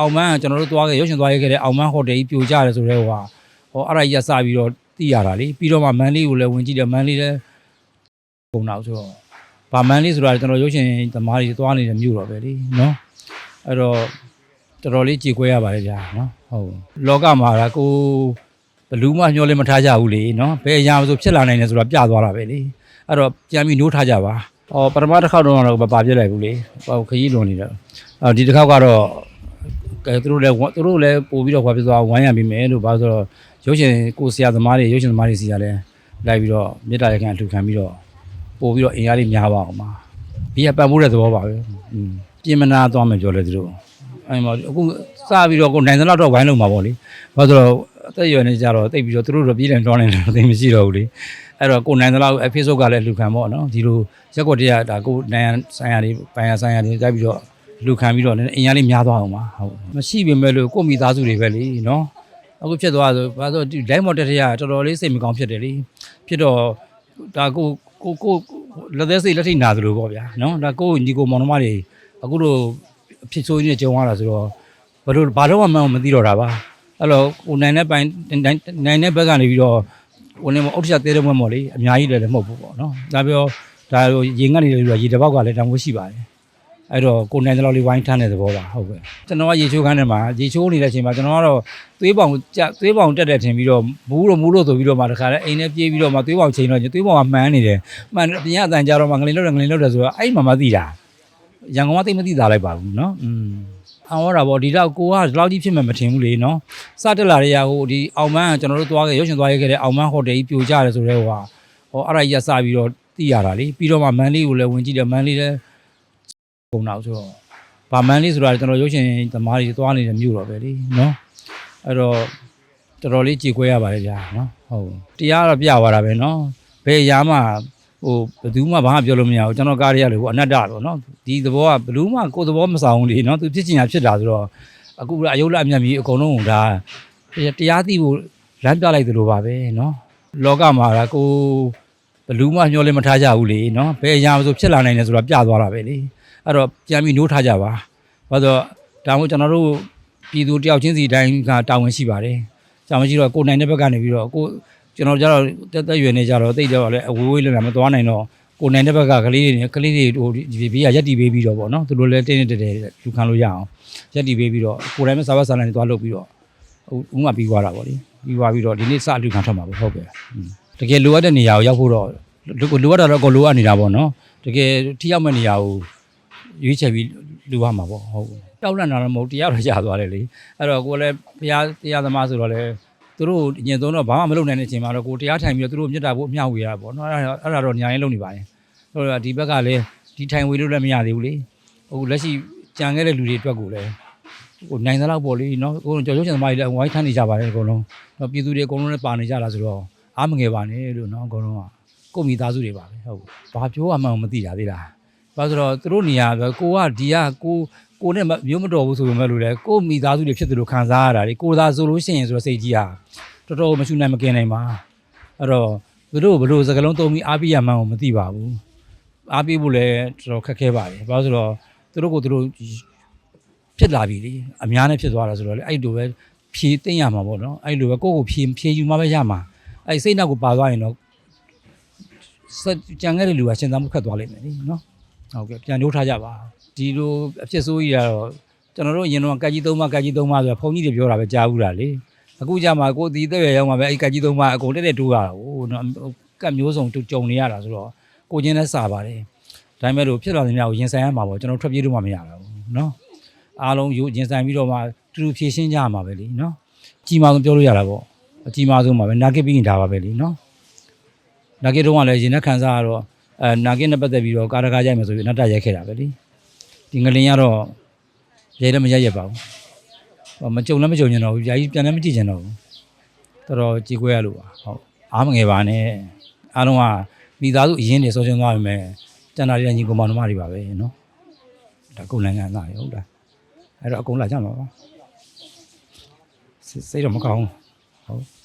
အောင်မန်းကကျွန်တော်တို့သွားခဲ့ရုပ်ရှင်သွားခဲ့တဲ့အောင်မန်းဟိုတယ်ကြီးပြိုကျတယ်ဆိုတော့ဟိုဟာဟောအဲ့ဒါကြီးကစပြီးတော့သိရတာလေပြီးတော့မှမန်လေးကိုလည်းဝင်ကြည့်တယ်မန်လေးလည်းပုံတော့ဆိုတော့ဗာမန်လေးဆိုတာကျွန်တော်ရုပ်ရှင်သမားတွေသွားနေတဲ့မြို့တော့ပဲလေနော်အဲ့တော့တော်တော်လေးကြည်ခွဲရပါတယ်ဗျာနော်ဟုတ်လောကမှာကကိုဘလူးမညှောလဲမထားကြဘူးလေနော်ဘယ်အရာမဆိုဖြစ်လာနိုင်တယ်ဆိုတာပြသွားတာပဲလေအဲ့တော့ပြန်ပြီးနိုးထားကြပါဟောပထမတစ်ခေါက်တော့တော့မပါပြစ်လိုက်ဘူးလေဟောခကြီးလွန်နေတော့အော်ဒီတစ်ခေါက်ကတော့ ကဲသူတို့လည်းဝသူတို့လည်းပို့ပြီးတော့ခွာပြသွားဝိုင်းရပြီမယ်လို့ဘာလို့ဆိုတော့ရုပ်ရှင်ကိုဆရာသမားတွေရုပ်ရှင်သမားတွေစီကလည်းလိုက်ပြီးတော့မေတ္တာရခံအလှူခံပြီးတော့ပို့ပြီးတော့အင်အားလေးများပါအောင်ပါဒီကပတ်ဖို့တဲ့သဘောပါပဲอืมပြင်မနာသွားမယ်ပြောလဲသူတို့အဲ့မှာအခုစပြီးတော့ကိုနိုင်သလောက်တော့ဝိုင်းလုံးမှာပေါ့လေဘာလို့ဆိုတော့အသက်အရွယ်နေကြတော့တိတ်ပြီးတော့သူတို့တော့ပြည်တယ်တွန်းနေတယ်သိမရှိတော့ဘူးလေအဲ့တော့ကိုနိုင်သလောက် Facebook ကလည်းအလှူခံပေါ့နော်ဒီလိုရက်ကွက်တရဒါကိုနိုင်ဆိုင်ရာတွေပိုင်ရဆိုင်ရာတွေတိုက်ပြီးတော့ လူခံပြီးတော့လည်းအင်အားလေးများသွားအောင်ပါဟုတ်မရှိပေမဲ့လို့ကိုယ့်မိသားစုတွေပဲလေနော်အခုဖြစ်သွားဆိုဘာလို့ဒီ live model တွေကတော်တော်လေးစိတ်မကောင်းဖြစ်တယ်လေဖြစ်တော့ဒါကိုကိုကိုလက်သက်စိတ်လက်ထိနာသလိုပေါ့ဗျာနော်ဒါကိုညီကိုမောင်နှမတွေအခုလိုအဖြစ်ဆိုးကြီးနဲ့ကြုံရတာဆိုတော့ဘာလို့ဘာလို့မှမသိတော့တာပါအဲ့တော့ကိုနိုင်တဲ့ပိုင်းနိုင်တဲ့ဘက်ကနေပြီးတော့ဝင်နေမအုတ်ထချက်သေးတဲ့ဘက်မို့လေအများကြီးလည်းမဟုတ်ဘူးပေါ့နော်ဒါပြောဒါရင်ကနေလို့ရေတပေါက်ကလည်းတန်ဖိုးရှိပါတယ် အဲ့တော့ကိုနိုင်တဲ့လောက်လေးဝိုင်းထမ်းတဲ့သဘောပါဟုတ်ကဲ့ကျွန်တော်ကရေချိုးခန်းထဲမှာရေချိုးနေတဲ့အချိန်မှာကျွန်တော်ကတော့သွေးပေါင်ကြသွေးပေါင်တက်တဲ့ထင်ပြီးတော့မူးလို့မူးလို့ဆိုပြီးတော့မှတခါလဲအိမ်ထဲပြေးပြီးတော့မှသွေးပေါင်ချိန်တော့သွေးပေါင်ကမှန်းနေတယ်မှန်အပြင်ကအတန်ကြတော့မှငလင်လို့တယ်ငလင်လို့တယ်ဆိုတော့အဲ့မှာမသိတာရန်ကုန်ကသိမသိတာလိုက်ပါဘူးเนาะอืมအောင်ရတာပေါ့ဒီတော့ကိုကဒီလောက်ကြီးဖြစ်မှမထင်ဘူးလေเนาะစတက်လာတဲ့ရာဟိုဒီအောင်မန်းကကျွန်တော်တို့သွားခဲ့ရုပ်ရှင်သွားခဲ့တဲ့အောင်မန်းဟိုတယ်ကြီးပြိုကျတယ်ဆိုတော့ဟိုဟာဟောအဲ့ဒါကြီးကစပြီးတော့သိရတာလေပြီးတော့မှမန်လေးကိုလည်းဝင်ကြည့်တယ်မန်လေးလည်း ပုံတော့ဆိုတော့ဗာမန်လေးဆိုတာကျွန်တော်ရုပ်ရှင်သမားတွေသွားနေတဲ့မြို့တော့ပဲလေနော်အဲ့တော့တော်တော်လေးကြည်ခွဲရပါတယ်ဗျာနော်ဟုတ်တရားတော့ပြသွားတာပဲနော်ဘယ်အရာမှဟိုဘယ်သူမှဘာမှပြောလို့မရဘူးကျွန်တော်ကားရရလေဟိုအနတ္တတော့နော်ဒီသဘောကဘယ်သူမှကိုယ်သဘောမဆောင်ဘူးလေနော်သူဖြစ်ချင်တာဖြစ်တာဆိုတော့အခုအယုတ်လအမြတ်ကြီးအကုန်လုံးကဒါတရားသိဖို့လမ်းပြလိုက်သလိုပါပဲနော်လောကမှာကကိုဘယ်သူမှညှောလဲမထားကြဘူးလေနော်ဘယ်အရာမဆိုဖြစ်လာနိုင်တယ်ဆိုတာပြသွားတာပဲလေ အဲ့တော့ပြန်ပြီးနိုးထားကြပါဘာလို့ဒါမှမဟုတ်ကျွန်တော်တို့ပြည်သူတယောက်ချင်းစီတိုင်းကတာဝန်ရှိပါတယ်တာဝန်ရှိတော့ကိုယ်နိုင်တဲ့ဘက်ကနေပြီးတော့ကိုကျွန်တော်ကြတော့တက်တက်ရွယ်နေကြတော့တိတ်တော့လည်းအဝေးဝေးလည်းမသွားနိုင်တော့ကိုယ်နိုင်တဲ့ဘက်ကကလေးတွေကလေးတွေဟိုဒီဘေးကရက်တီပေးပြီးတော့ဗောနော်သူတို့လည်းတင်းတင်းတဲတဲလူခံလို့ရအောင်ရက်တီပေးပြီးတော့ကိုယ်တိုင်မဲ့စာဝတ်စာလန်တွေသွားလုပ်ပြီးတော့ဟိုဥမာပြီးသွားတာဗောလေပြီးသွားပြီးတော့ဒီနေ့စလူခံထွက်မှာပဲဟုတ်ကဲ့တကယ်လိုအပ်တဲ့နေရာကိုရောက်ဖို့တော့လိုအပ်တာတော့ကိုလိုအပ်နေတာဗောနော်တကယ်ထိရောက်မဲ့နေရာကို ရွေးချယ်ပြီးလူရမှာပေါ့ဟုတ်တောက်လန့်တာတော့မဟုတ်တရားတော့ရသွားတယ်လေအဲ့တော့ကိုလည်းဘုရားတရားသမားဆိုတော့လေသူတို့ညင်သုံးတော့ဘာမှမလုပ်နိုင်တဲ့အချိန်မှာတော့ကိုတရားထိုင်ပြီးတော့သူတို့မြတ်တာဖို့အမျှဝေရတာပေါ့နော်အဲ့ဒါအဲ့ဒါတော့ညာရင်လုပ်နေပါတယ်ဟိုဒီဘက်ကလည်းဒီထိုင်ဝေလို့လည်းမရသေးဘူးလေဟိုလက်ရှိကြံခဲ့တဲ့လူတွေအတွက်ကိုလည်းဟိုနိုင်သလောက်ပေါ့လေနော်ကိုကြော်ရုပ်ရှင်သမားတွေလည်းဝိုင်းထမ်းနေကြပါတယ်အကုန်လုံးနော်ပြည်သူတွေအကုန်လုံးလည်းပါနေကြတာဆိုတော့အားမငယ်ပါနဲ့လို့နော်အကုန်လုံးကကိုမိသားစုတွေပါပဲဟုတ်ဘာပြောရမှန်းမသိတာသေးလား ဘာလို့ဆိုတော့သူတို့နေရာပဲကိုကဒီကကိုကိုနဲ့မျိုးမတော်ဘူးဆိုပေမဲ့လို့လေကိုမိသားစုတွေဖြစ်တယ်လို့ခံစားရတာလေကိုသာဆိုလို့ရှိရင်ဆိုတော့စိတ်ကြီးဟာတော်တော်မရှုနိုင်မကင်နိုင်ပါအဲ့တော့သူတို့ဘလို့စကလုံးသုံးပြီးအားပေးရမှန်းကိုမသိပါဘူးအားပေးဖို့လည်းတော်တော်ခက်ခဲပါတယ်ဘာလို့ဆိုတော့သူတို့ကိုသူတို့ဖြစ်လာပြီလေအများနဲ့ဖြစ်သွားတာဆိုတော့လေအဲ့လိုပဲဖြေသိမ့်ရမှာပေါ့နော်အဲ့လိုပဲကိုယ့်ကိုဖြေဖြေယူမှပဲရမှာအဲ့စိတ်နောက်ကိုပါသွားရင်တော့စကြံခဲ့တဲ့လူကရှင်သာမှုခတ်သွားလိမ့်မယ်လေနော် ဟုတ်ကဲ့ပြန်နှိုးထားကြပါဒီလိုအဖြစ်ဆိုးကြီးကတော့ကျွန်တော်တို့အရင်တော့ကက်ကြီးသုံးပါကက်ကြီးသုံးပါဆိုတော့ဘုန်းကြီးတွေပြောတာပဲကြားဘူးလားလေအခုကြမှာကိုဒီတဲ့ရရောက်မှာပဲအဲ့ကက်ကြီးသုံးပါအကုန်တက်တက်တိုးရတာဟိုနော်ကက်မျိုးစုံကြုံနေရတာဆိုတော့ကိုချင်းလည်းစာပါတယ်ဒါပေမဲ့လို့ဖြစ်လာတဲ့များကိုရင်ဆိုင်ရမှာပေါ့ကျွန်တော်ထွက်ပြေးလို့မှမရတော့ဘူးနော်အားလုံးယူရင်ဆိုင်ပြီးတော့မှတူတူဖြည့်ရှင်းကြရမှာပဲလीနော်ကြီးမားဆုံးပြောလို့ရတာပေါ့အကြီးမားဆုံးပါပဲနာကစ်ပြီးရင်ဒါပါပဲလीနော်နာကစ်တော့ကလည်းရင်နဲ့ခံစားရတော့ အဲနာကင်းနဲ့ပတ်သက်ပြီးတော့ကာရကားရိုက်မယ်ဆိုပြီးအနတ္တရိုက်ခဲ့တာပဲလေဒီငလင်ကတော့ရိုက်လည်းမရိုက်ရပါဘူးဟောမကြုံလည်းမကြုံကျင်တော့ဘူးကြာကြီးပြန်လည်းမကြည့်ကျင်တော့ဘူးတော်တော်ကြည်ခွဲရလို့ပါဟုတ်အားမငယ်ပါနဲ့အားလုံးကမိသားစုအရင်နေဆောချင်းသွားပြီမဲ့တန်တာတွေညီကောင်မောင်နှမတွေပါပဲနော်ဒါကုန်နိုင်ငံသားတွေဟုတ်လားအဲ့တော့အကုန်လာကြမှာပါစိတ်စိတ်တော့မကောင်းဘူးဟုတ်